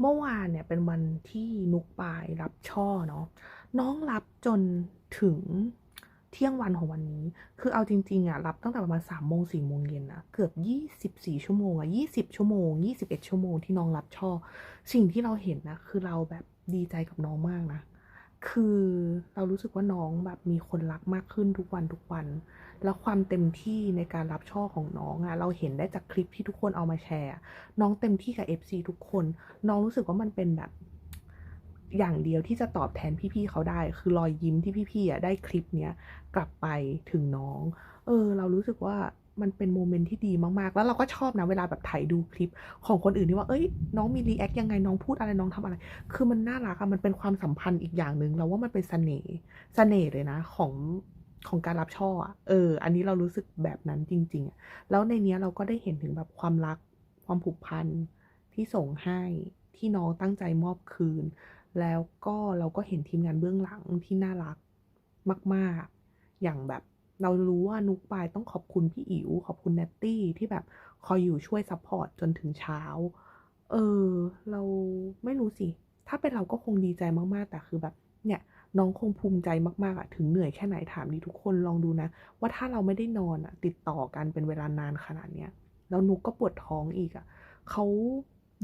เมื่อวานเนี่ยเป็นวันที่นุกปายรับช่อเนาะน้องรับจนถึงเที่ยงวันของวันนี้ คือเอาจริงๆอะรับตั้งแต่ประมาณสามโมงสี่โมงเย็นนะเกือบยี่สิบสี่ชั่วโมงอะยี่สิบชั่วโมงยี่สิบเอ็ดชั่วโมงที่น้องรับช่อ สิ่งที่เราเห็นนะ คือเราแบบดีใจกับน้องมากนะ คือเรารู้สึกว่าน้องแบบมีคนรักมากขึ้นทุกวันทุกวัน แล้วความเต็มที่ในการรับช่อของน้องอะเราเห็นได้จากคลิปที่ทุกคนเอามาแชร์ น้องเต็มที่กับ FC ทุกคน น้องรู้สึกว่ามันเป็นแบบ อย่างเดียวที่จะตอบแทนพี่ๆเขาได้ คือรอยยิ้มที่พี่ๆอะได้คลิปเนี้ยกลับไปถึงน้อง เออ เรารู้สึกว่า มันเป็นโมเมนต์ที่ดีมากๆ แล้วเราก็ชอบนะเวลาแบบถ่ายดูคลิปของคนอื่นที่ว่า เอ้ย น้องมีรีแอคยังไง น้องพูดอะไรน้องทำอะไร คือมันน่ารักอะมันเป็นความสัมพันธ์อีกอย่างหนึ่งเราว่ามันเป็นเสน่ห์เสน่ห์เลยนะของของการรับช่ออะเออ อันนี้เรารู้สึกแบบนั้นจริงๆอะแล้วในเนี้ยเราก็ได้เห็นถึงแบบความรักความผูกพันที่ส่งให้ที่น้องตั้งใจมอบคืน แล้วก็เราก็เห็นทีมงานเบื้องหลังที่น่ารักมาก ๆ อย่างแบบ เรารู้ว่านุกปายต้องขอบคุณพี่อิ๋วขอบคุณแนตตี้ที่แบบคอยอยู่ช่วยซัพพอร์ตจนถึงเช้า เออ เราไม่รู้สิ ถ้าเป็นเราก็คงดีใจมากๆ แต่คือแบบ เนี่ยน้องคงภูมิใจมากๆอะถึงเหนื่อยแค่ไหนถามดีทุกคนลองดูนะ ว่าถ้าเราไม่ได้นอนอะติดต่อกันเป็นเวลานานขนาดเนี้ยแล้วนุกก็ปวดท้องอีกอะเขา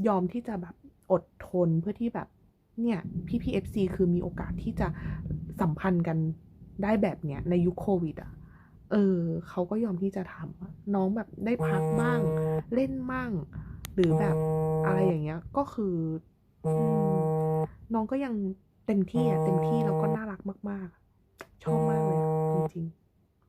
ยอมที่จะแบบอดทนเพื่อที่แบบ เนี่ยพี่พีเอฟซีคือมีโอกาสที่จะสัมพันธ์กันได้แบบเนี้ยในยุคโควิดอะ เออเขาก็ยอมที่จะทำอะน้องแบบได้พักบ้าง เล่นบ้าง หรือแบบอะไรอย่างเงี้ย ก็คืออืมน้องก็ยังเต็มที่อะเต็มที่แล้วก็น่ารักมาก ๆ ชอบมากเลยอะจริงๆ